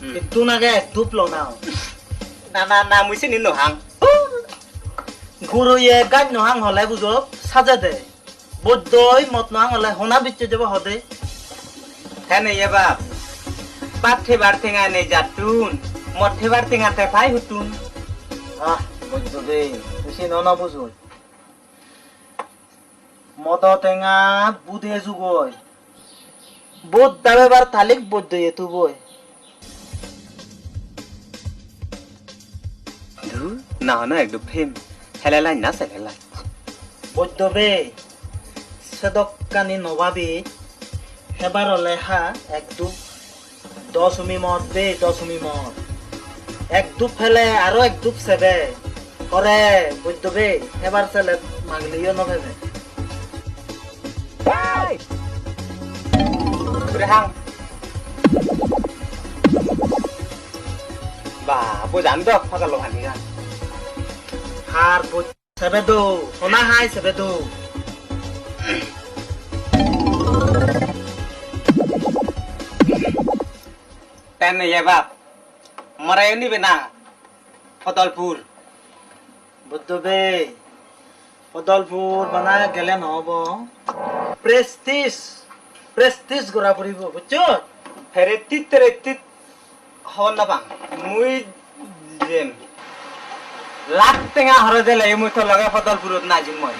Hmm. Itu naga duplo na na না না মুই চিনি নহাং Guru ye gan nohang holai bujo saja de. Bodoi mot nohang holai hona biche jabo hode. হ্যাঁ নেই বাপ পাঠে বার ঠেঙা নেই যাতুন মঠে বার ঠেঙা তে ফাই হুতুন Ah, bodo be. Tusi nona bujo. Modo tenga bude jugoi. Bod dabe bar thalik boddo ye tu boy. ধু না না একটু ফেম হেলে লাই না সেলে লাই বৈদ্য বে সেদকানি নবাবি হেবার লেহা এক দুপ দশমি মত বে দশমি মত এক দুপ ফেলে আরও এক দুপ সেবে। করে বৈদ্য বে হেবার ছেলে মাগলিও নভেবে। হাং বা বোঝান তো ফাঁকালো হার বৈ সেবে দো সোনা হাই সেবে দো তেন বাপ মরাই নিবে না ফতলপুর বৈদ্য বে পদলপুর বানা গেলে নহব। প্রেস্টিজ প্রেস্টিজ গড়া পড়িব বুঝছ ফেরেতিত তেরেতিত হন না পাং মুই যেম লাখ টেঙা হরে দিলে মুই তো লগে ফতলপুরত না জিম মই।